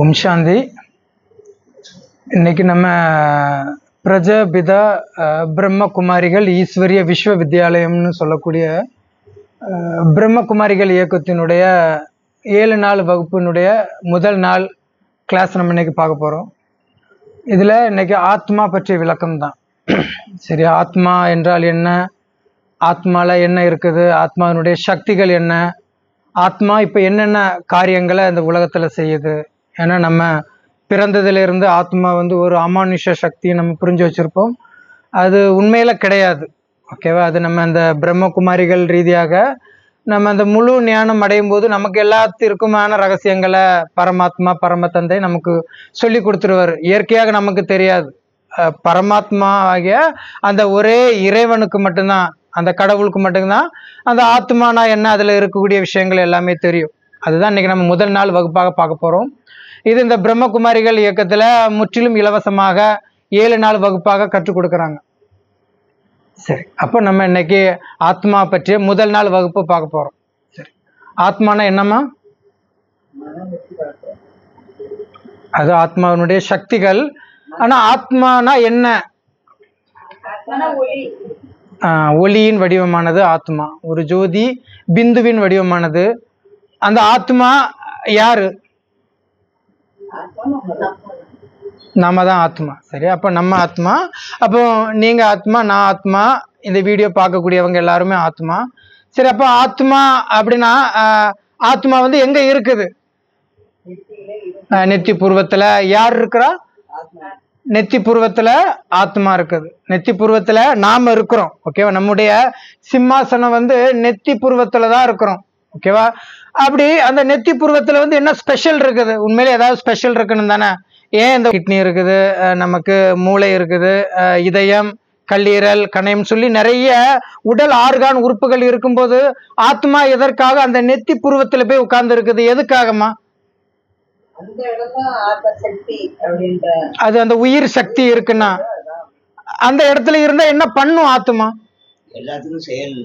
ஓம் சாந்தி. இன்னைக்கு நம்ம பிரஜபிதா பிரம்மகுமாரிகள் ஈஸ்வரிய விஸ்வ வித்யாலயம்னு சொல்லக்கூடிய பிரம்மகுமாரிகள் இயக்கத்தினுடைய ஏழு நாள் வகுப்பினுடைய முதல் நாள் கிளாஸ் நம்ம இன்னைக்கு பார்க்க போகிறோம் இதில் இன்னைக்கு ஆத்மா பற்றிய விளக்கம் தான் சரி ஆத்மா என்றால் என்ன? ஆத்மாவில் என்ன இருக்குது? ஆத்மாவினுடைய சக்திகள் என்ன? ஆத்மா இப்போ என்னென்ன காரியங்களை இந்த உலகத்தில் செய்யுது? ஏன்னா நம்ம பிறந்ததுலேருந்து ஆத்மா வந்து ஒரு அமானுஷ சக்தியை நம்ம புரிஞ்சு வச்சுருப்போம். அது உண்மையில் கிடையாது. ஓகேவா அது நம்ம அந்த பிரம்மகுமாரிகள் ரீதியாக நம்ம அந்த முழு ஞானம் அடையும் போது நமக்கு எல்லாத்திற்குமான ரகசியங்களை பரமாத்மா பரம தந்தை நமக்கு சொல்லி கொடுத்துருவார். இயற்கையாக நமக்கு தெரியாது. பரமாத்மா ஆகிய அந்த ஒரே இறைவனுக்கு மட்டும்தான். அந்த கடவுளுக்கு மட்டும்தான் அந்த ஆத்மானா என்ன அதில் இருக்கக்கூடிய விஷயங்கள் எல்லாமே தெரியும். அதுதான் இன்னைக்கு நம்ம முதல் நாள் வகுப்பாக பார்க்க போகிறோம் இது இந்த பிரம்மகுமாரிகள் இயக்கத்தில் முற்றிலும் இலவசமாக ஏழு நாள் வகுப்பாக கற்றுக் கொடுக்குறாங்க. சரி அப்போ நம்ம இன்னைக்கு ஆத்மா பற்றிய முதல் நாள் வகுப்பு பார்க்க போகிறோம் சரி ஆத்மானா என்னம்மா? அது ஆத்மாவினுடைய சக்திகள். ஆனால் ஆத்மானா என்ன? ஒளியின் வடிவமானது ஆத்மா. ஒரு ஜோதி பிந்துவின் வடிவமானது. அந்த ஆத்மா யாரு? நம்ம தான் ஆத்மா. சரி அப்போ நம்ம ஆத்மா. அப்போ நீங்க ஆத்மா நான் ஆத்மா இந்த வீடியோ பார்க்கக்கூடியவங்க எல்லாருமே ஆத்மா. சரி அப்போ ஆத்மா அப்படின்னா ஆத்மா வந்து எங்க இருக்குது? நெத்தி பூர்வத்துல யார் இருக்கிறா? நெத்தி பூர்வத்துல ஆத்மா இருக்குது. நெத்தி பூர்வத்துல நாம இருக்கிறோம். ஓகேவா நம்முடைய சிம்மாசனம் வந்து நெத்தி பூர்வத்துல தான் இருக்கிறோம். ஓகேவா அப்படி அந்த நெத்தி பூர்வத்துல வந்து என்ன ஸ்பெஷல் இருக்குது? உண்மையிலே ஏதாவது ஸ்பெஷல் இருக்குன்னு தானே? ஏன் இந்த கிட்னி இருக்குது? நமக்கு மூளை இருக்குது. இதயம் கல்லீரல் கணையம் சொல்லி நிறைய உடல் ஆர்கான் உறுப்புகள் இருக்கும்போது ஆத்மா எதற்காக அந்த நெத்தி பூர்வத்துல போய் உட்கார்ந்து இருக்குது? எதுக்காகமா அந்த இடம் தான் ஆத்ம சக்தி அப்படின்ற அது அந்த உயிர் சக்தி இருக்குன்னா அந்த இடத்துல இருந்தா என்ன பண்ணும் ஆத்மா எல்லாத்துக்கும் செயல்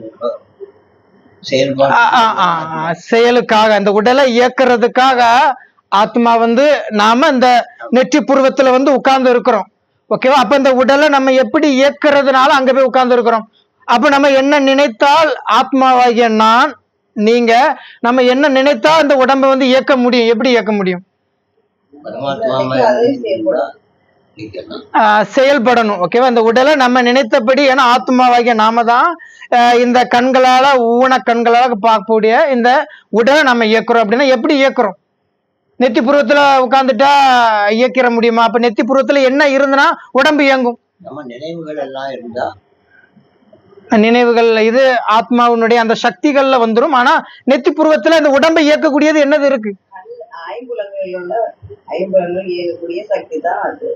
செயல்பாடு. ஆ, ஆ, ஆ, ஆ, செயலுக்காக அந்த உடலை இயக்குறதுக்காக ஆத்மா வந்து நாம இந்த நெற்றி புருவத்துல வந்து உட்கார்ந்து இருக்கிறோம். ஓகேவா? அப்ப இந்த உடலை நம்ம எப்படி இயக்குறதுனால அங்க போய் உட்கார்ந்து இருக்கிறோம்? அப்ப நம்ம என்ன நினைத்தால் ஆத்மாவாகிய நான் நீங்க நம்ம என்ன நினைத்தா இந்த உடம்பை வந்து இயக்க முடியும்? எப்படி இயக்க முடியும் பரமாத்மா அதே செயல்படும் நிக்கலாம் ஆஹ் செயல்படணும் ஓகேவா இந்த உடலை நம்ம நினைத்தபடி ஏன்னா ஆத்மாவாகிய நாம தான் இந்த கண்களால ஊன கண்களால பார்க்கக்கூடிய இந்த உடலை நம்ம இயக்குறோம் அப்படின்னா எப்படி இயக்குறோம்? நெத்தி புருவத்துல உட்காந்துட்டா இயக்கிற முடியுமா? அப்ப நெத்தி புருவத்துல என்ன இருந்துன்னா உடம்பு இயங்கும். நம்ம நினைவுகள் எல்லாம் இருந்தா நினைவுகள் இது ஆத்மாவினுடைய அந்த சக்திகள்ல வந்துரும். ஆனா நெத்தி புருவத்துல இந்த உடம்பை இயக்கக்கூடியது என்னது இருக்கு? உள்ள ஐம்புலங்கள் இயங்கக்கூடிய சக்தி தான் அது.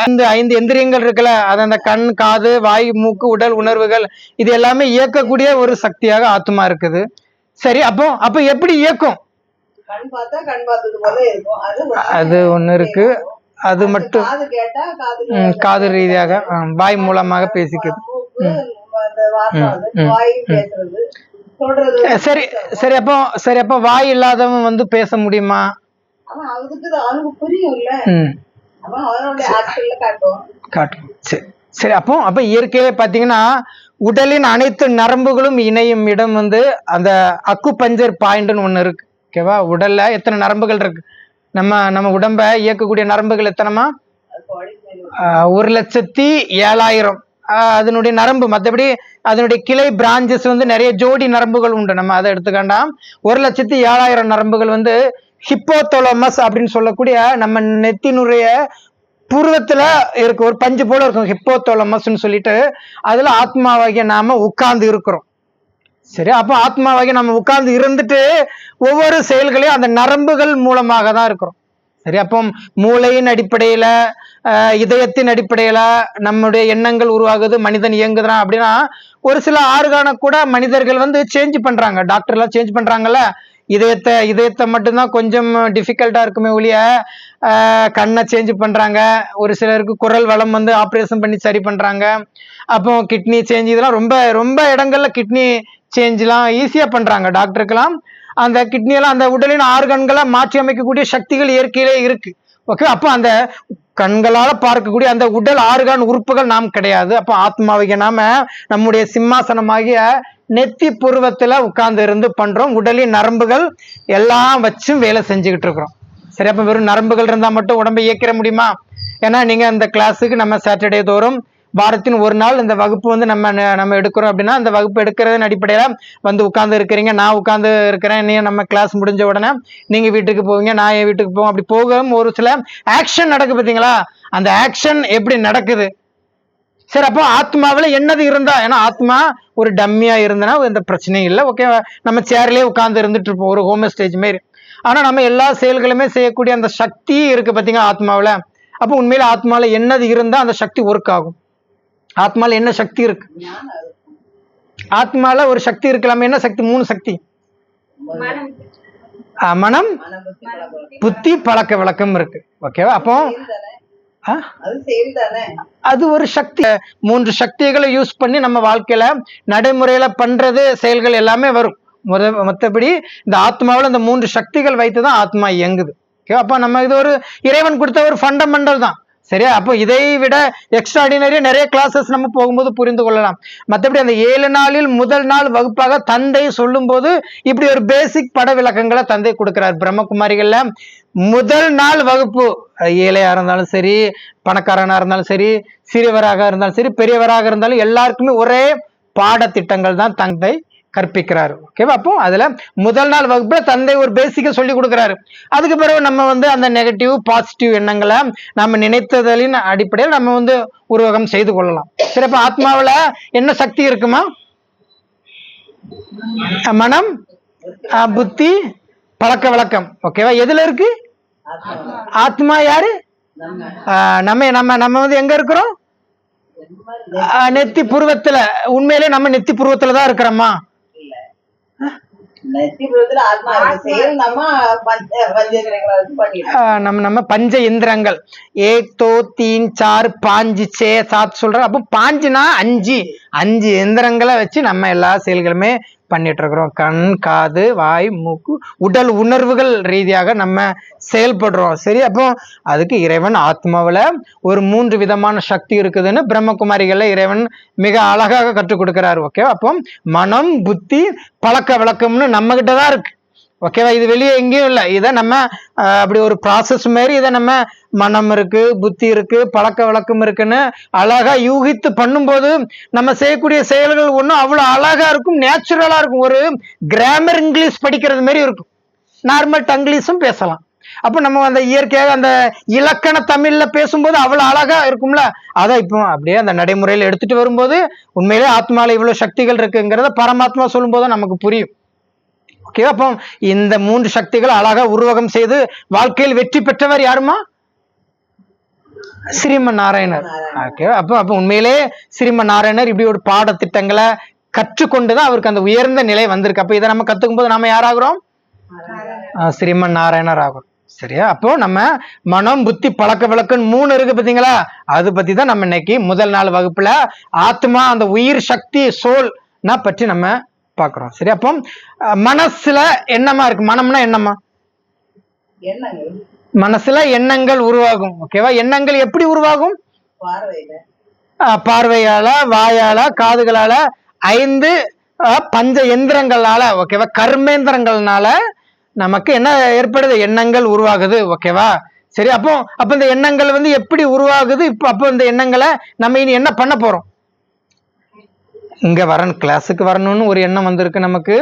அந்த ஐந்து எந்திரியங்கள் இருக்குல்ல அது அந்த கண் காது வாய் மூக்கு உடல் உணர்வுகள் இது எல்லாமே இயக்கக்கூடிய ஒரு சக்தியாக ஆத்மா இருக்குது. சரி அப்போ அப்போ எப்படி இயக்கும்? கண் பார்த்தா கண் பார்த்தது போல இருக்கும். அது ஒண்ணு இருக்கு. அது மட்டும் காது ரீதியாக வாய் மூலமாக பேசிக்குது சரி சரி அப்போ சரி அப்போ வாய் இல்லாதவன் வந்து பேச முடியுமா? ஆனா அதுக்கு அது அவனுக்கு புரியும்ல. ம். அவன் அவனுடைய ஆட்கள்ல காட்டுவான் காட்டும் சரி. சரி அப்போ அப்போ இயற்கையிலே பார்த்தீங்கன்னா உடலின் அனைத்து நரம்புகளும் இணையும் இடம் வந்து அந்த அக்கு பஞ்சர் பாயிண்ட்னு ஒன்று இருக்கு. ஓகேவா? உடல்ல எத்தனை நரம்புகள் இருக்கு? நம்ம நம்ம உடம்ப இயக்கக்கூடிய நரம்புகள் எத்தனைமா? ஒரு லட்சத்தி ஏழாயிரம். அதனுடைய நரம்பு மற்றபடி அதனுடைய கிளை பிரான்ச்சஸ் வந்து நிறைய ஜோடி நரம்புகள் உண்டு. நம்ம அதை எடுத்துக்கண்டாம். ஒரு லட்சத்தி ஏழாயிரம் நரம்புகள் வந்து ஹிப்போதொலமஸ் அப்படின்னு சொல்லக்கூடிய நம்ம நெத்தினுடைய புருவத்துல இருக்க ஒரு பஞ்சு போல இருக்கும் ஹிப்போதொலமஸ்ன்னு சொல்லிட்டு அதுல ஆத்மாவாகிய நாம உட்கார்ந்து இருக்கிறோம். சரி அப்போ ஆத்மாவாகிய நம்ம உட்கார்ந்து இருந்துட்டு ஒவ்வொரு செயல்களையும் அந்த நரம்புகள் மூலமாக தான் இருக்கிறோம். சரி அப்போ மூளையின் அடிப்படையில இதயத்தின் அடிப்படையில நம்முடைய எண்ணங்கள் உருவாகுது மனிதன் இயங்குறான் அப்படின்னா ஒரு சில ஆறுகான கூட மனிதர்கள் வந்து சேஞ்ச் பண்றாங்க. டாக்டர் எல்லாம் சேஞ்ச் பண்றாங்கல்ல இதயத்தை இதயத்தை மட்டும்தான் கொஞ்சம் டிஃபிகல்ட்டாக இருக்குமே ஒழிய கண்ணை சேஞ்ச் பண்ணுறாங்க ஒரு சிலருக்கு குரல் வளம் வந்து ஆப்ரேஷன் பண்ணி சரி பண்ணுறாங்க அப்போ கிட்னி சேஞ்ச் இதெல்லாம் ரொம்ப ரொம்ப இடங்களில் கிட்னி சேஞ்செலாம் ஈஸியாக பண்ணுறாங்க டாக்டருக்கெல்லாம் அந்த கிட்னியெல்லாம் அந்த உடலின் ஆர்கன்களை மாற்றி அமைக்கக்கூடிய சக்திகள் இயற்கையிலே இருக்குது ஓகே அப்போ அந்த கண்களால் பார்க்கக்கூடிய அந்த உடல் ஆர்கான் உறுப்புகள் நாம் கிடையாது. அப்போ ஆத்மாவிக நாம நம்முடைய சிம்மாசனமாகிய நெத்தி புருவத்தில் உட்கார்ந்து இருந்து பண்றோம். உடலின் நரம்புகள் எல்லாம் வச்சும் வேலை செஞ்சுக்கிட்டு இருக்கிறோம். சரி அப்போ வெறும் நரம்புகள் இருந்தால் மட்டும் உடம்பை இயக்கிற முடியுமா? ஏன்னா நீங்கள் அந்த கிளாஸுக்கு நம்ம சாட்டர்டே தோறும் வாரத்தின் ஒரு நாள் இந்த வகுப்பு வந்து நம்ம ந- நம்ம எடுக்கிறோம் அப்படின்னா அந்த வகுப்பு எடுக்கிறதன் அடிப்படையில் வந்து உட்காந்து இருக்கிறீங்க. நான் உட்காந்து இருக்கிறேன். நீ நம்ம கிளாஸ் முடிஞ்ச உடனே நீங்கள் வீட்டுக்கு போவீங்க. நான் என் வீட்டுக்கு போவோம் அப்படி போகவும் ஒரு சில ஆக்ஷன் நடக்கு பார்த்தீங்களா? அந்த ஆக்ஷன் எப்படி நடக்குது? சரி அப்போ ஆத்மாவில் என்னது இருந்தா? ஏன்னா ஆத்மா ஒரு டம்மியா இருந்தனா எந்த பிரச்சனையும் இல்லை. ஓகே நம்ம சேர்லேயே உட்காந்து இருந்துட்டு இருப்போம். ஒரு ஹோம் ஸ்டேஜ் மாரி. ஆனா நம்ம எல்லா செயல்களுமே செய்யக்கூடிய அந்த சக்தி இருக்கு பார்த்தீங்கன்னா ஆத்மாவில். அப்போ உண்மையில ஆத்மாவில் என்னது இருந்தால் அந்த சக்தி ஒர்க் ஆகும். ஆத்மால என்ன சக்தி இருக்கு? ஆத்மால ஒரு சக்தி இருக்கலாமே என்ன சக்தி? மூணு சக்தி. ஆ, மனம் புத்தி பழக்க விளக்கம் இருக்கு. ஓகேவா அப்போ ஆ? அது அது ஒரு சக்தி. மூன்று சக்திகளை யூஸ் பண்ணி நம்ம வாழ்க்கையில நடைமுறையில பண்றது செயல்கள் எல்லாமே வரும். முத மற்றபடி இந்த ஆத்மாவில் இந்த மூன்று சக்திகள் வைத்து தான் ஆத்மா இயங்குது. ஓகே அப்போ நம்ம இது ஒரு இறைவன் கொடுத்த ஒரு ஃபண்டமெண்டல் தான். சரியா? அப்போ இதை விட எக்ஸ்ட்ராடினரியா நிறைய கிளாஸஸ் நம்ம போகும்போது புரிந்து கொள்ளலாம். மற்றபடி அந்த ஏழு நாளில் முதல் நாள் வகுப்பாக தந்தை சொல்லும்போது இப்படி ஒரு பேசிக் பட விளக்கங்களை தந்தை கொடுக்கிறார். பிரம்மகுமாரிகள்ல முதல் நாள் வகுப்பு ஏழையாக ஏழையா இருந்தாலும் சரி பணக்காரனா இருந்தாலும் சரி சிறியவராக இருந்தாலும் சரி பெரியவராக இருந்தாலும் எல்லாருக்குமே ஒரே பாடத்திட்டங்கள் தான் தந்தை கற்பிக்கிறார். ஓகேவா அப்போ அதுல முதல் நாள் வகுப்புல தந்தை ஒரு பேசிக்கை சொல்லி கொடுக்குறாரு. அதுக்கு பிறகு நம்ம வந்து அந்த நெகட்டிவ் பாசிட்டிவ் எண்ணங்களை நம்ம நினைத்ததலின் அடிப்படையில் நம்ம வந்து உருவகம் செய்து கொள்ளலாம். சரி அப்ப ஆத்மாவுல என்ன சக்தி இருக்குமா? மனம் அஹ் புத்தி பழக்க வழக்கம். ஓகேவா எதுல இருக்கு? ஆத்மா யாரு? நம்ம நம்ம நம்ம நம்ம வந்து எங்க இருக்கிறோம்? நெத்தி புருவத்துல. உண்மையிலே நம்ம நெத்தி புருவத்துல தான் இருக்கிறோமா இல்ல நெத்திபுரத்துல ஆத்மா இருக்கு செயல் நம்ம நம்ம நம்ம பஞ்ச இந்திரங்கள். ஏக் தோ தீன் சார் பாஞ்சு சே சாத் சொல்றோம் அப்போ பாஞ்சுனா அஞ்சு. அஞ்சு எந்திரங்களை வச்சு நம்ம எல்லா செயல்களுமே பண்ணிட்டுருக்குறோம். கண் காது வாய் மூக்கு உடல் உணர்வுகள் ரீதியாக நம்ம செயல்படுறோம். சரி அப்போ அதுக்கு இறைவன் ஆத்மாவில் ஒரு மூன்று விதமான சக்தி இருக்குதுன்னு பிரம்மகுமாரிகளில் இறைவன் மிக அழகாக கற்றுக் கொடுக்குறாரு. ஓகே அப்போ மனம் புத்தி பழக்க வழக்கம்னு நம்மகிட்ட தான் இருக்கு. ஓகேவா இது வெளியே எங்கேயும் இல்லை. இதை நம்ம அப்படி ஒரு ப்ராசஸ் மாதிரி இதை நம்ம மனம் இருக்கு புத்தி இருக்கு பழக்க வழக்கம் இருக்குன்னு அழகா யூகித்து பண்ணும்போது நம்ம செய்யக்கூடிய செயல்கள் ஒன்றும் அவ்வளோ அழகா இருக்கும் நேச்சுரலா இருக்கும். ஒரு கிராமர் இங்கிலீஷ் படிக்கிறது மாதிரி இருக்கும். நார்மல் டங்கிலீஷும் பேசலாம். அப்போ நம்ம அந்த இயற்கையாக அந்த இலக்கண தமிழ்ல பேசும்போது அவ்வளோ அழகா இருக்கும்ல? அதை இப்போ அப்படியே அந்த நடைமுறையில் எடுத்துட்டு வரும்போது உண்மையிலே ஆத்மாவில் இவ்வளோ சக்திகள் இருக்குங்கிறத பரமாத்மா சொல்லும்போது நமக்கு புரியும். ஓகே அப்போ இந்த மூன்று சக்திகள் அழகா உருவகம் செய்து வாழ்க்கையில் வெற்றி பெற்றவர் யாருமா? ஸ்ரீமன் நாராயணர் ஓகே அப்போ அப்போ உண்மையிலே ஸ்ரீமன் நாராயணர் இப்படி ஒரு பாடத்திட்டங்களை கற்றுக்கொண்டுதான் அவருக்கு அந்த உயர்ந்த நிலை வந்திருக்கு. அப்போ இதை நம்ம கத்துக்கும் போது நாம யாராகிறோம்? ஸ்ரீமன் நாராயணர் ஆகும் சரியா? அப்போ நம்ம மனம் புத்தி பழக்க வழக்கம்னு மூணு இருக்கு பாத்தீங்களா அது பத்தி தான் நம்ம இன்னைக்கு முதல் நாள் வகுப்புல ஆத்மா அந்த உயிர் சக்தி சோல்னா பற்றி நம்ம பார்க்கிறோம் சரி அப்போ மனசுல என்னமா இருக்கு? மனம்னா என்னமா மனசுல எண்ணங்கள் உருவாகும். ஓகேவா எண்ணங்கள் எப்படி உருவாகும்? பார்வையில. வாயால காதுகளால ஐந்து பஞ்ச எந்திரங்களால ஓகேவா கர்மேந்திரங்கள்னால நமக்கு என்ன ஏற்படுது? எண்ணங்கள் உருவாகுது. ஓகேவா சரி அப்போ அப்போ இந்த எண்ணங்கள் வந்து எப்படி உருவாகுது? இப்போ அப்போ இந்த எண்ணங்களை நம்ம இனி என்ன பண்ண போறோம்? இங்க வரணும் கிளாஸுக்கு வரணும்னு ஒரு எண்ணம் வந்திருக்கு நமக்கு.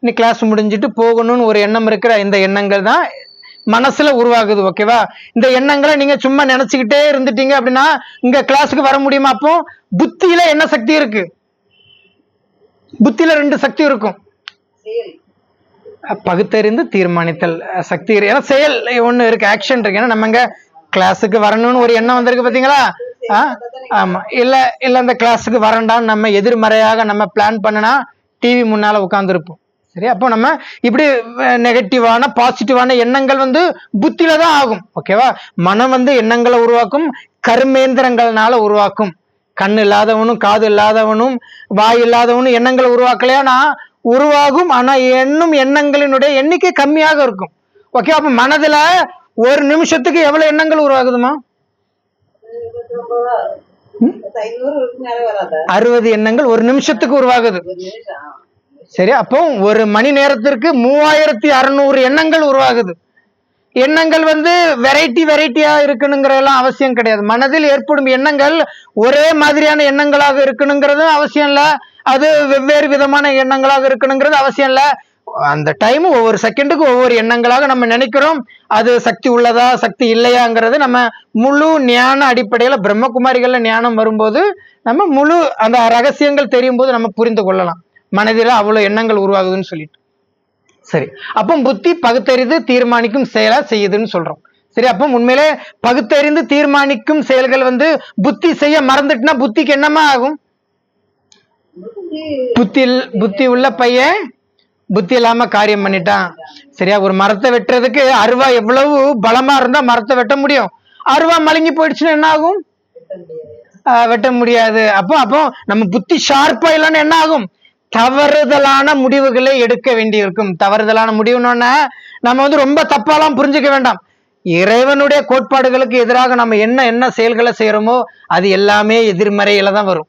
இனி கிளாஸ் முடிஞ்சிட்டு போகணும்னு ஒரு எண்ணம் இருக்கிற இந்த எண்ணங்கள் தான் மனசுல உருவாகுது ஓகேவா இந்த எண்ணங்களை நீங்க சும்மா நினைச்சுக்கிட்டே இருந்துட்டீங்க அப்படின்னா இங்க கிளாஸுக்கு வர முடியுமா அப்போ? புத்தியில என்ன சக்தி இருக்கு? புத்தியில ரெண்டு சக்தி இருக்கும். பகுத்தறிந்து தீர்மானித்தல் சக்தி இருக்கு. ஏன்னா செயல் ஒண்ணு இருக்கு ஆக்ஷன் இருக்கு. ஏன்னா நம்ம இங்க கிளாஸுக்கு வரணும்னு ஒரு எண்ணம் வந்திருக்கு பாத்தீங்களா? ஆ? ஆமா. இல்ல இல்ல அந்த கிளாஸுக்கு வரண்டான்னு நம்ம எதிர்மறையாக நம்ம பிளான் பண்ணனா டிவி முன்னால உட்கார்ந்துருப்போம் சரி அப்போ நம்ம இப்படி நெகட்டிவான பாசிட்டிவான எண்ணங்கள் வந்து புத்தியில தான் ஆகும். ஓகேவா மனம் வந்து எண்ணங்களை உருவாக்கும் கர்மேந்திரங்கள்னால உருவாக்கும். கண் இல்லாதவனும் காது இல்லாதவனும் வாய் இல்லாதவனும் எண்ணங்களை உருவாக்கலையானா உருவாகும். ஆனா எண்ணும் எண்ணங்களினுடைய எண்ணிக்கை கம்மியாக இருக்கும். ஓகே அப்ப மனதுல ஒரு நிமிஷத்துக்கு எவ்வளவு எண்ணங்கள் உருவாகுதுமா? அறுபது எண்ணங்கள் ஒரு நிமிஷத்துக்கு உருவாகுது. சரி அப்போ ஒரு மணி நேரத்திற்கு மூவாயிரத்தி அறுநூறு எண்ணங்கள் உருவாகுது. எண்ணங்கள் வந்து வெரைட்டி வெரைட்டியா இருக்கணுங்கிறதெல்லாம் அவசியம் கிடையாது. மனதில் ஏற்படும் எண்ணங்கள் ஒரே மாதிரியான எண்ணங்களாக இருக்கணுங்கிறதும் அவசியம் இல்ல. அது வெவ்வேறு விதமான எண்ணங்களாக இருக்கணுங்கிறது அவசியம் இல்ல. அந்த டைம் ஒவ்வொரு செகண்டுக்கு ஒவ்வொரு எண்ணங்களாக நம்ம நினைக்கிறோம். அது சக்தி உள்ளதா சக்தி இல்லையாங்கிறது நம்ம முழு ஞான அடிப்படையில பிரம்மகுமாரிகள்ல ஞானம் வரும்போது நம்ம முழு அந்த ரகசியங்கள் தெரியும் போது நம்ம புரிந்து கொள்ளலாம். மனதில் அவ்வளவு எண்ணங்கள் உருவாகுதுன்னு சொல்லிட்டு. சரி. அப்போ புத்தி பகுத்தறிந்து தீர்மானிக்கும் செயலா செய்யுதுன்னு சொல்றோம். சரி அப்போ உண்மையிலே பகுத்தறிந்து தீர்மானிக்கும் செயல்கள் வந்து புத்தி செய்ய மறந்துட்டுனா புத்திக்கு என்னமா ஆகும்? புத்தி புத்தி உள்ள பையன் புத்தி இல்லாம காரியம் பண்ணிட்டான். சரியா? ஒரு மரத்தை வெட்டுறதுக்கு அருவா எவ்வளவு பலமா இருந்தா மரத்தை வெட்ட முடியும்? அருவா மழுங்கி போயிடுச்சுன்னா என்ன ஆகும்? ஆஹ் வெட்ட முடியாது. அப்போ அப்போ நம்ம புத்தி ஷார்ப்பா இல்லைன்னா என்ன ஆகும்? தவறுதலான முடிவுகளை எடுக்க வேண்டியிருக்கும். தவறுதலான முடிவுன்னு நம்ம வந்து ரொம்ப தப்பாலாம் புரிஞ்சுக்க வேண்டாம். இறைவனுடைய கோட்பாடுகளுக்கு எதிராக நம்ம என்ன என்ன செயல்களை செய்யறோமோ அது எல்லாமே எதிர்மறையில தான் வரும்.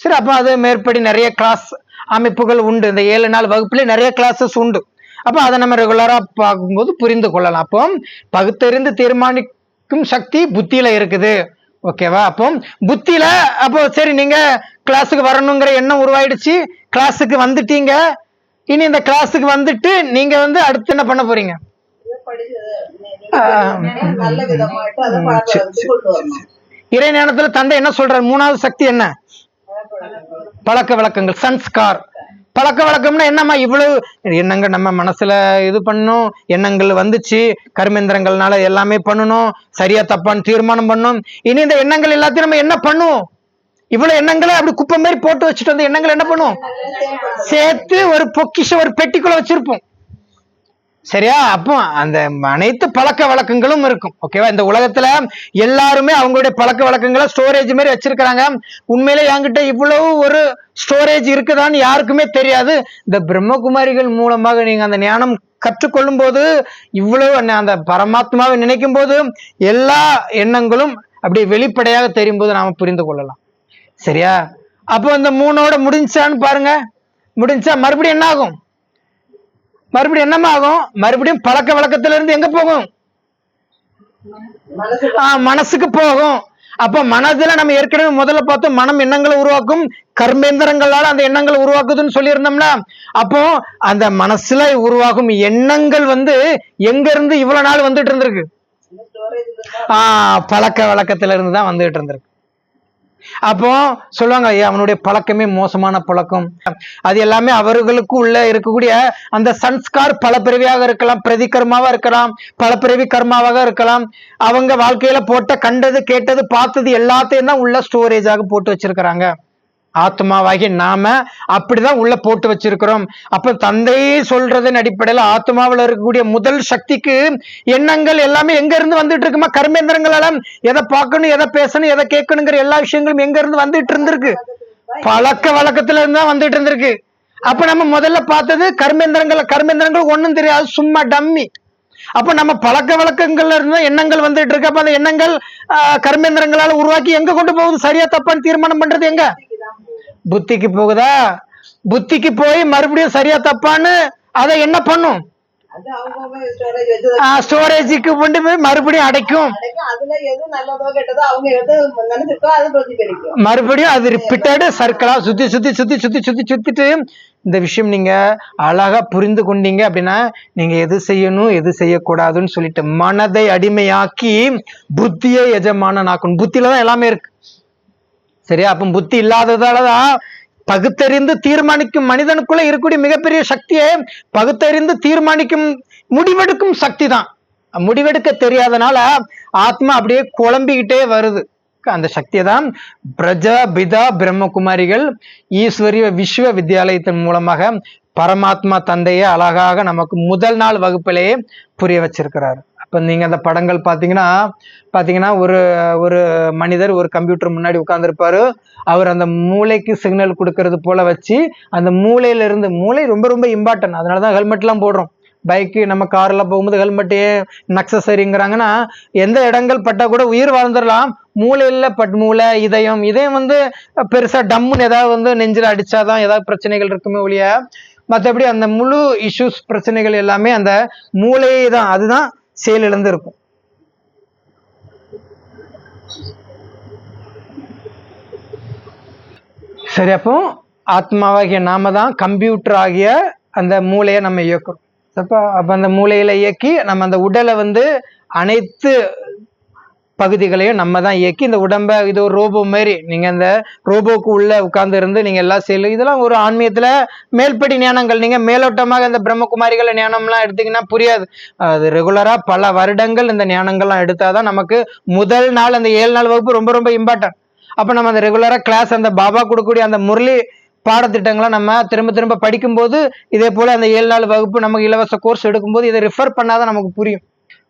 சரி அப்போ அது மேற்படி நிறைய கிளாஸ் அமைப்புகள் உண்டு. இந்த ஏழு நாள் வகுப்புல நிறைய கிளாஸஸ் உண்டு. அப்போ அதை நம்ம ரெகுலரா பார்க்கும்போது புரிந்து கொள்ளலாம். அப்போ பகுத்தறிந்து தீர்மானிக்கும் சக்தி புத்தியில இருக்குது. ஓகேவா அப்போ புத்தியில அப்போ சரி நீங்க கிளாஸுக்கு வரணுங்கிற எண்ணம் உருவாயிடுச்சு. கிளாஸுக்கு வந்துட்டீங்க. இனி இந்த கிளாஸுக்கு வந்துட்டு நீங்க வந்து அடுத்து என்ன பண்ண போறீங்க? இறை ஞானத்துல தந்தை என்ன சொல்றாரு? மூணாவது சக்தி என்ன? பழக்க வழக்கங்கள் சன்ஸ்கார். பழக்க வழக்கம்னா என்னம்மா இவ்வளவு எண்ணங்கள் நம்ம மனசுல இது பண்ணணும் எண்ணங்கள் வந்துச்சு கர்மேந்திரங்கள்னால எல்லாமே பண்ணணும் சரியா தப்பான்னு தீர்மானம் பண்ணணும் இனி இந்த எண்ணங்கள் எல்லாத்தையும் நம்ம என்ன பண்ணுவோம்? இவ்வளவு எண்ணங்களை அப்படி குப்பை மாதிரி போட்டு வச்சுட்டு வந்து எண்ணங்கள் என்ன பண்ணுவோம்? சேர்த்து ஒரு பொக்கிஷ ஒரு பெட்டிக்குள்ள வச்சிருப்போம். சரியா? அப்போ அந்த அனைத்து பழக்க வழக்கங்களும் இருக்கும். ஓகேவா இந்த உலகத்துல எல்லாருமே அவங்களுடைய பழக்க வழக்கங்களை ஸ்டோரேஜ் மாதிரி வச்சிருக்கிறாங்க. உண்மையிலே என்கிட்ட இவ்வளவு ஒரு ஸ்டோரேஜ் இருக்குதான்னு யாருக்குமே தெரியாது. இந்த பிரம்மகுமாரிகள் மூலமாக நீங்க அந்த ஞானம் கற்றுக்கொள்ளும் போது இவ்வளவு அந்த- பரமாத்மாவை நினைக்கும் போது எல்லா எண்ணங்களும் அப்படி வெளிப்படையாக தெரியும் போது நாம புரிந்து கொள்ளலாம். சரியா? அப்போ இந்த மூணோட முடிஞ்சான்னு பாருங்க. முடிஞ்சா மறுபடியும் என்ன ஆகும் மறுபடியும் என்னமா ஆகும்? மறுபடியும் பழக்க வழக்கத்துல இருந்து எங்க போகும்? மனசுக்கு. போகும். அப்ப மனதுல நம்ம ஏற்கனவே முதல்ல பார்த்தோம் மனம் எண்ணங்களை உருவாக்கும் கர்மேந்திரங்களால அந்த எண்ணங்களை உருவாக்குதுன்னு சொல்லியிருந்தோம்னா அப்போ அந்த மனசுல உருவாகும் எண்ணங்கள் வந்து எங்க இருந்து இவ்வளவு நாள் வந்துட்டு இருந்திருக்கு? ஆஹ் பழக்க வழக்கத்துல இருந்து தான் வந்துட்டு இருந்திருக்கு. அப்போ சொல்லுவாங்க ஐயா அவனுடைய பழக்கமே மோசமான பழக்கம். அது எல்லாமே அவர்களுக்கு உள்ள இருக்கக்கூடிய அந்த சன்ஸ்கார் பல பிறவியாக இருக்கலாம் பிரதி கர்மாவா இருக்கலாம் பல பிறவி கர்மாவாக இருக்கலாம். அவங்க வாழ்க்கையில போட்ட கண்டது கேட்டது பார்த்தது எல்லாத்தையும் தான் உள்ள ஸ்டோரேஜாக போட்டு வச்சிருக்கிறாங்க. ஆத்மாவாகி நாம அப்படிதான் உள்ள போட்டு வச்சிருக்கிறோம். அப்ப தந்தையே சொல்றதன் அடிப்படையில ஆத்மாவில் இருக்கக்கூடிய முதல் சக்திக்கு எண்ணங்கள் எல்லாமே எங்க இருந்து வந்துட்டு இருக்குமா? கர்மேந்திரங்களால. எதை பார்க்கணும் எதை பேசணும் எதை கேட்கணுங்கிற எல்லா விஷயங்களும் எங்க இருந்து வந்துட்டு இருந்திருக்கு? பழக்க வழக்கத்துல இருந்து தான் வந்துட்டு இருந்திருக்கு. அப்ப நம்ம முதல்ல பார்த்தது கர்மேந்திரங்கள். கர்மேந்திரங்கள் ஒண்ணும் தெரியாது சும்மா டம்மி. அப்ப நம்ம பழக்க வழக்கங்கள்ல இருந்து எண்ணங்கள் வந்துட்டு இருக்கு. அப்ப அந்த எண்ணங்கள் கர்மேந்திரங்களால உருவாக்கி எங்க கொண்டு போகுது? சரியா தப்பான்னு தீர்மானம் பண்றது எங்க? புத்திக்கு போகுதா? புத்திக்கு போய் மறுபடியும் சரியா தப்பான்னு அதை என்ன பண்ணும்? ஸ்டோரேஜுக்கு கொண்டு போய் மறுபடியும் அடைக்கும். மறுபடியும் அது ரிப்பீட்டட் சர்க்கிளா சுத்தி சுத்தி சுத்தி சுத்தி சுத்தி சுத்திட்டு இந்த விஷயம் நீங்க அழகா புரிந்து கொண்டீங்க அப்படின்னா நீங்க எது செய்யணும் எது செய்யக்கூடாதுன்னு சொல்லிட்டு மனதை அடிமையாக்கி புத்தியை எஜமானனாக்கணும். புத்தியில தான் எல்லாமே இருக்கு. சரியா? அப்ப புத்தி இல்லாததாலதான் பகுத்தறிந்து தீர்மானிக்கும் மனிதனுக்குள்ள இருக்கக்கூடிய மிகப்பெரிய சக்தியே பகுத்தறிந்து தீர்மானிக்கும் முடிவெடுக்கும் சக்தி தான் முடிவெடுக்க தெரியாதனால ஆத்மா அப்படியே குழம்பிக்கிட்டே வருது. அந்த சக்தியை தான் பிரஜா பிதா பிரம்மகுமாரிகள் ஈஸ்வரிய விஸ்வ வித்யாலயத்தின் மூலமாக பரமாத்மா தந்தையை அழகாக நமக்கு முதல் நாள் வகுப்பிலேயே புரிய வச்சிருக்கிறாரு. இப்போ நீங்கள் அந்த படங்கள் பார்த்தீங்கன்னா பார்த்தீங்கன்னா ஒரு ஒரு மனிதர் ஒரு கம்ப்யூட்டர் முன்னாடி உட்காந்துருப்பாரு அவர் அந்த மூளைக்கு சிக்னல் கொடுக்கறது போல் வச்சு அந்த மூளையிலிருந்து மூளை ரொம்ப ரொம்ப இம்பார்ட்டன்ட் அதனால தான் ஹெல்மெட்லாம் போடுறோம். பைக்கு நம்ம காரில் போகும்போது ஹெல்மெட்டே நக்சசரிங்கிறாங்கன்னா எந்த இடங்கள் பட்டால் கூட உயிர் வாழ்ந்துடலாம். மூளையில் பட் மூளை இதயம். இதயம் வந்து பெருசாக டம்முன்னு ஏதாவது வந்து நெஞ்சில் அடிச்சாதான் ஏதாவது பிரச்சனைகள் இருக்குமே ஒழிய மற்றபடி அந்த முழு இஷ்யூஸ் பிரச்சனைகள் எல்லாமே அந்த மூளையே தான் அதுதான் செயலிழந்து இருக்கும். சரி அப்போ ஆத்மாவாகிய நாம தான் கம்ப்யூட்டர் ஆகிய அந்த மூளையை நம்ம இயக்குறோம். அப்போ அப்போ அந்த மூளையில இயக்கி நம்ம அந்த உடலை வந்து அனைத்து பகுதிகளையும் நம்ம தான் இயக்கி இந்த உடம்பை இது ஒரு ரோபோ மாதிரி நீங்கள் அந்த ரோபோக்கு உள்ளே உட்கார்ந்து இருந்து நீங்கள் எல்லாம் செய்யலாம் இதெல்லாம் ஒரு ஆன்மீகத்தில் மேல்படி ஞானங்கள். நீங்கள் மேலோட்டமாக இந்த பிரம்மகுமாரிகள் ஞானம்லாம் எடுத்தீங்கன்னா புரியாது. அது ரெகுலராக பல வருடங்கள் இந்த ஞானங்கள்லாம் எடுத்தால் தான் நமக்கு முதல் நாள் அந்த ஏழு நாள் வகுப்பு ரொம்ப ரொம்ப இம்பார்ட்டன்ட் அப்போ நம்ம அந்த ரெகுலராக கிளாஸ் அந்த பாபா கொடுக்கக்கூடிய அந்த முரளி பாடத்திட்டங்களை நம்ம திரும்ப திரும்ப படிக்கும்போது இதே போல் அந்த ஏழு நாள் வகுப்பு நமக்கு இலவச கோர்ஸ் எடுக்கும்போது இதை ரெஃபர் பண்ணாதான் நமக்கு புரியும்.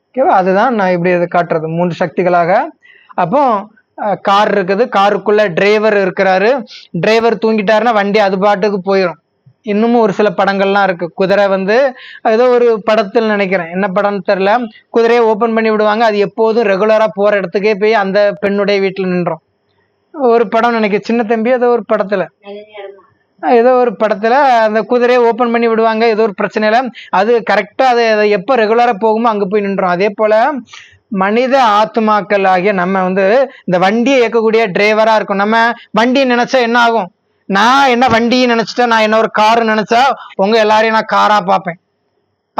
ஓகேவா அதுதான் நான் இப்படி இதை காட்டுறது. மூன்று சக்திகளாக. அப்போ கார் இருக்குது. காருக்குள்ள டிரைவர் இருக்கிறாரு. டிரைவர் தூங்கிட்டாருன்னா வண்டி அது பாட்டுக்கு போயிடும் இன்னமும் ஒரு சில படங்கள்லாம் இருக்கு. குதிரை வந்து ஏதோ ஒரு படத்தில் நினைக்கிறேன். என்ன படம்னு தெரில குதிரையை ஓப்பன் பண்ணி விடுவாங்க. அது எப்போதும் ரெகுலராக போற இடத்துக்கே போய் அந்த பெண்ணுடைய வீட்டில் நின்றோம். ஒரு படம் நினைக்கிறேன். சின்ன தம்பி ஏதோ ஒரு படத்துல. ஏதோ ஒரு படத்தில் அந்த குதிரையை ஓப்பன் பண்ணி விடுவாங்க ஏதோ ஒரு பிரச்சனையில். அது கரெக்டாக அது எப்போ ரெகுலராக போகுமோ அங்கே போய் நின்றோம். அதே போல் மனித ஆத்மாக்கள் ஆகிய நம்ம வந்து இந்த வண்டியை இயக்கக்கூடிய டிரைவராக இருக்கும் நம்ம வண்டியை நினச்சா என்ன ஆகும்? நான் என்ன வண்டியை நினச்சிட்டா நான் என்ன ஒரு கார் நினச்சா உங்கள் எல்லாரையும் நான் காராக பார்ப்பேன்.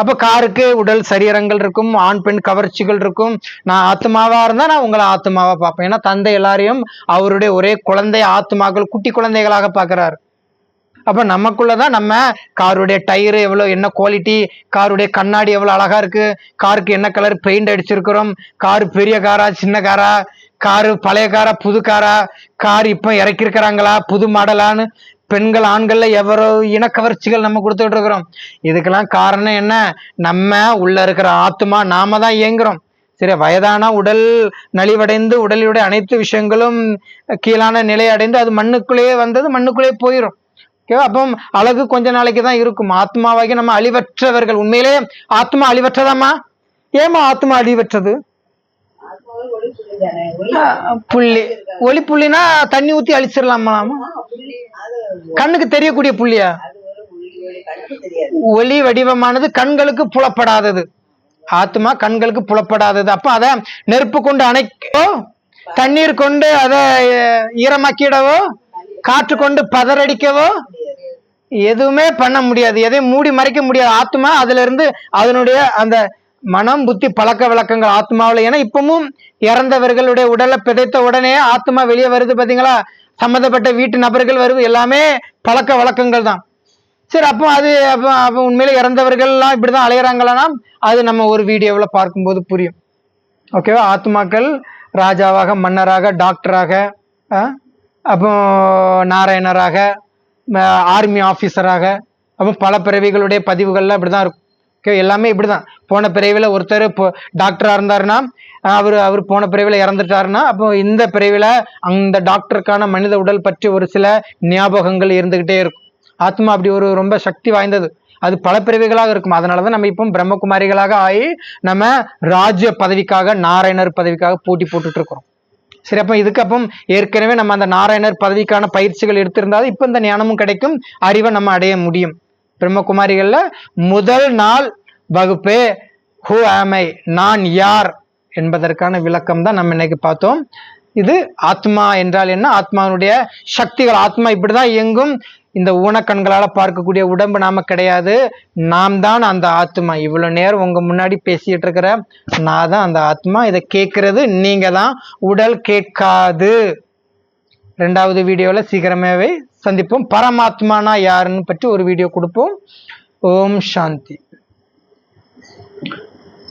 அப்போ காருக்கு உடல் சரீரங்கள் இருக்கும் ஆண் பெண் கவர்ச்சிகள் இருக்கும். நான் ஆத்மாவாக இருந்தால் நான் உங்களை ஆத்மாவாக பார்ப்பேன். ஏன்னா தந்தை எல்லாரையும் அவருடைய ஒரே குழந்தை ஆத்மாக்கள் குட்டி குழந்தைகளாக பார்க்குறாரு. அப்ப நமக்குள்ளதான் நம்ம காருடைய டயரு எவ்வளோ என்ன குவாலிட்டி காருடைய கண்ணாடி எவ்வளோ அழகா இருக்கு காருக்கு என்ன கலர் பெயிண்ட் அடிச்சிருக்கிறோம் காரு பெரிய காரா சின்ன காரா காரு பழைய காரா புது காரா கார் இப்போ இறக்கிருக்கிறாங்களா புது மாடலான்னு பெண்கள் ஆண்கள்ல எவரோ இனக்கவர்ச்சிகள் நம்ம கொடுத்துட்டு இருக்கிறோம். இதுக்கெல்லாம் காரணம் என்ன? நம்ம உள்ள இருக்கிற ஆத்மா நாம தான் இயங்குறோம். சரி வயதான உடல் நலிவடைந்து உடலுடைய அனைத்து விஷயங்களும் கீழான நிலை அடைந்து அது மண்ணுக்குள்ளேயே வந்தது மண்ணுக்குள்ளேயே போயிடும் ஓகேவா அப்போ அழகு கொஞ்ச நாளைக்கு தான் இருக்கும். ஆத்மாவாகி நம்ம அழிவற்றவர்கள். உண்மையிலே ஆத்மா அழிவற்றதாமா ஏமா ஆத்மா அழிவற்றது? புள்ளி. ஒளி புள்ளினா தண்ணி ஊத்தி அழிச்சிடலாமா? கண்ணுக்கு தெரியக்கூடிய புள்ளியா? ஒளி வடிவமானது கண்களுக்கு புலப்படாதது. ஆத்மா கண்களுக்கு புலப்படாதது. அப்ப அத நெருப்பு கொண்டு அணைக்கோ தண்ணீர் கொண்டு அதை ஈரமாக்கிடவோ காற்று கொண்டு பதறடிக்கவோ எதுவுமே பண்ண முடியாது. எதையும் மூடி மறைக்க முடியாது. ஆத்மா அதுல இருந்து அதனுடைய அந்த மனம் புத்தி பழக்க வழக்கங்கள் ஆத்மாவில். ஏன்னா இப்பவும் இறந்தவர்களுடைய உடலை பிதைத்த உடனே ஆத்மா வெளியே வருது பாத்தீங்களா சம்மந்தப்பட்ட வீட்டு நபர்கள் வருது. எல்லாமே பழக்க வழக்கங்கள் தான். சரி அப்போ அது அப்போ அப்போ உண்மையில இறந்தவர்கள்லாம் இப்படிதான் அலையிறாங்களான்னா அது நம்ம ஒரு வீடியோவில் பார்க்கும்போது புரியும். ஓகேவா ஆத்மாக்கள் ராஜாவாக மன்னராக டாக்டராக அப்போ நாராயணராக ஆர்மி ஆஃபீஸராக அப்போ பல பிறவிகளுடைய பதிவுகள்லாம் இப்படி தான் இருக்கும். ஓகே எல்லாமே இப்படி தான் போன பிறவியில் ஒருத்தர் இப்போ டாக்டராக இருந்தாருன்னா அவர் அவர் போன பிறவியில் இறந்துட்டாருன்னா அப்போ இந்த பிறவியில் அந்த டாக்டருக்கான மனித உடல் பற்றி ஒரு சில ஞாபகங்கள் இருந்துக்கிட்டே இருக்கும். ஆத்மா அப்படி ஒரு ரொம்ப சக்தி வாய்ந்தது. அது பல பிறவிகளாக இருக்கும். அதனால தான் நம்ம இப்போ பிரம்மகுமாரிகளாக ஆகி நம்ம ராஜ்ய பதவிக்காக நாராயணர் பதவிக்காக போட்டி போட்டுட்டு இருக்கிறோம். சரி அப்போ இதுக்கப்புறம் ஏற்கனவே நம்ம அந்த நாராயணர் பதவிக்கான பயிற்சிகள் எடுத்திருந்தால் இப்போ இந்த ஞானமும் கிடைக்கும் அறிவை நம்ம அடைய முடியும். பிரம்மகுமாரிகளில் முதல் நாள் வகுப்பே ஹூ ஆமை நான் யார்? என்பதற்கான விளக்கம் தான் நம்ம இன்னைக்கு பார்த்தோம். இது ஆத்மா என்றால் என்ன? ஆத்மாவுடைய சக்திகள் ஆத்மா இப்படிதான் இயங்கும். இந்த ஊனக்கண்களால் பார்க்கக்கூடிய உடம்பு நாம கிடையாது. நாம் தான் அந்த ஆத்மா. இவ்வளோ நேரம் உங்கள் முன்னாடி பேசிட்டு இருக்கிற நான் தான் அந்த ஆத்மா. இதை கேட்கறது நீங்க தான் உடல் கேட்காது. ரெண்டாவது வீடியோவில் சீக்கிரமாகவே சந்திப்போம். பரமாத்மானா யாருன்னு பற்றி ஒரு வீடியோ கொடுப்போம். ஓம் சாந்தி.